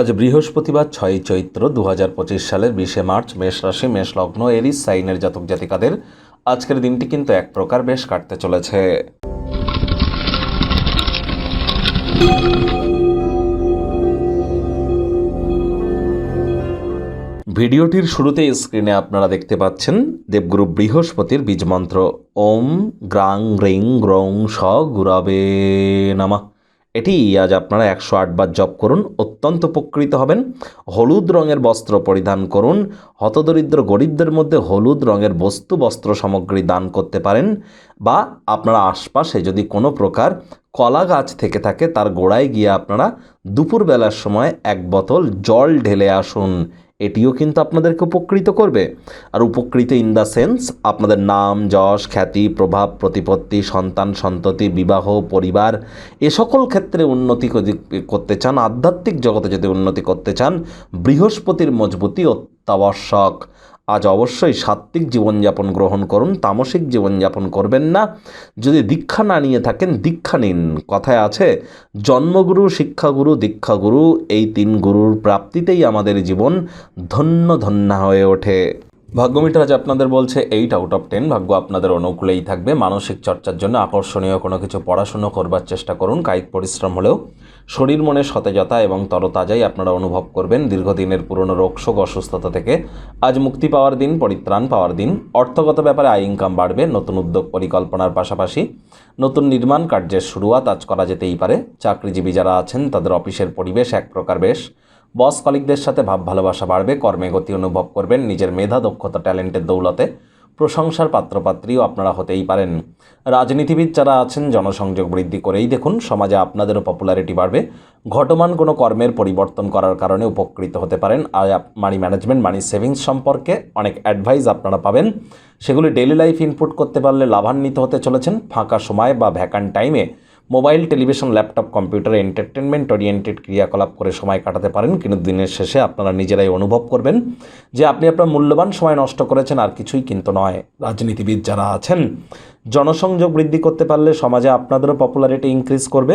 আজ বৃহস্পতিবার ছয়ই চৈত্র দু হাজার পঁচিশ সালের বিশে মার্চ, মেষ রাশি, মেষ লগ্ন, এরিস, সাইনের জাতক জাতিকাদের আজকের দিনটি কিন্তু এক প্রকার বেশ কাটতে চলেছে। ভিডিওটির শুরুতে স্ক্রিনে আপনারা দেখতে পাচ্ছেন দেবগুরু বৃহস্পতির বীজমন্ত্র ওম গ্রাং রিং গ্রং স গুরাবে নামা। এটি আজ আপনারা একশো আটবার জপ করুন, অত্যন্ত উপকৃত হবেন। হলুদ রঙের বস্ত্র পরিধান করুন, হতদরিদ্র গরিবদের মধ্যে হলুদ রঙের বস্তু বস্ত্র সামগ্রী দান করতে পারেন বা আপনারা আশপাশে যদি কোনো প্রকার কলা গাছ থেকে থাকে, তার গোড়ায় গিয়ে আপনারা দুপুরবেলার সময় এক বোতল জল ঢেলে আসুন। এটিও কিন্তু আপনাদেরকে উপকৃত করবে। আর উপকৃত ইন দ্য সেন্স আপনাদের নাম, যশ, খ্যাতি, প্রভাব, প্রতিপত্তি, সন্তান, সন্ততি, বিবাহ, পরিবার, এ সকল ক্ষেত্রে উন্নতি করতে চান, আধ্যাত্মিক জগতে যদি উন্নতি করতে চান, বৃহস্পতির মজবুতি অত্যাবশ্যক। আজ অবশ্যই সাত্ত্বিক জীবনযাপন গ্রহণ করুন, তামসিক জীবনযাপন করবেন না। যদি দীক্ষা না নিয়ে থাকেন, দীক্ষা নিন। কথায় আছে, জন্মগুরু, শিক্ষাগুরু, দীক্ষাগুরু, এই তিন গুরুর প্রাপ্তিতেই আমাদের জীবন ধন্য ধন্য হয়ে ওঠে। ভাগ্যমিটার আজ আপনাদের বলছে এইট আউট অফ টেন ভাগ্য আপনাদের অনুকূলেই থাকবে। মানসিক চর্চার জন্য আকর্ষণীয় কোনো কিছু পড়াশুনো করবার চেষ্টা করুন। কায়িক পরিশ্রম হলেও শরীর মনে সতেজতা এবং তরতাজাই আপনারা অনুভব করবেন। দীর্ঘদিনের পুরনো রোগশোক অসুস্থতা থেকে আজ মুক্তি পাওয়ার দিন, পরিত্রাণ পাওয়ার দিন। অর্থগত ব্যাপারে আয় ইনকাম বাড়বে। নতুন উদ্যোগ পরিকল্পনার পাশাপাশি নতুন নির্মাণ কার্যের শুরুয়াত আজ করা যেতেই পারে। চাকরিজীবী যারা আছেন, তাদের অফিসের পরিবেশ এক প্রকার বেশ। বস কলিকদের সাথে ভাব ভালোবাসা বাড়বে, কর্মে গতি অনুভব করবেন, নিজের মেধা, দক্ষতা, ট্যালেন্টের দৌলতে প্রশংসার পাত্রপাত্রীও আপনারা হতেই পারেন। রাজনীতিবিদ যারা আছেন, জনসংযোগ বৃদ্ধি করেই দেখুন, সমাজে আপনাদেরও পপুলারিটি বাড়বে। ঘটমান কোনো কর্মের পরিবর্তন করার কারণে উপকৃত হতে পারেন। আর মানি ম্যানেজমেন্ট মানি সেভিংস সম্পর্কে অনেক অ্যাডভাইস আপনারা পাবেন। সেগুলি ডেলি লাইফ ইনপুট করতে পারলে লাভান্বিত হতে চলেছেন। ফাঁকা সময় বা ভ্যাকান্ট টাইমে mobile, television, laptop, computer entertainment oriented ক্রিয়াকলাপ করে সময় কাটাতে পারেন, কিন্তু দিনের শেষে আপনারা নিজেরাই অনুভব করবেন যে আপনি আপনার মূল্যবান সময় নষ্ট করেছেন আর কিছুই কিন্তু নয়। রাজনীতিবিদ যারা আছেন, জনসংযোগ বৃদ্ধি করতে পারলে সমাজে আপনাদেরও পপুলারিটি ইনক্রিজ করবে।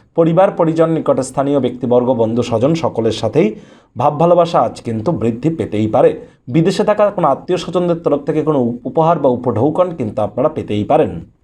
পরিবার, পরিজন নিকটে স্থানীয় ব্যক্তিবর্গ, বন্ধু, স্বজন সকলের সাথেই ভাব, ভালোবাসা আজ কিন্তু বৃদ্ধি পেতেই পারে। বিদেশে থাকা কোনো আত্মীয় স্বজনদের তরফ থেকে কোনো উপহার বা উপঢৌকন কিন্তু আপনারা পেতেই পারেন।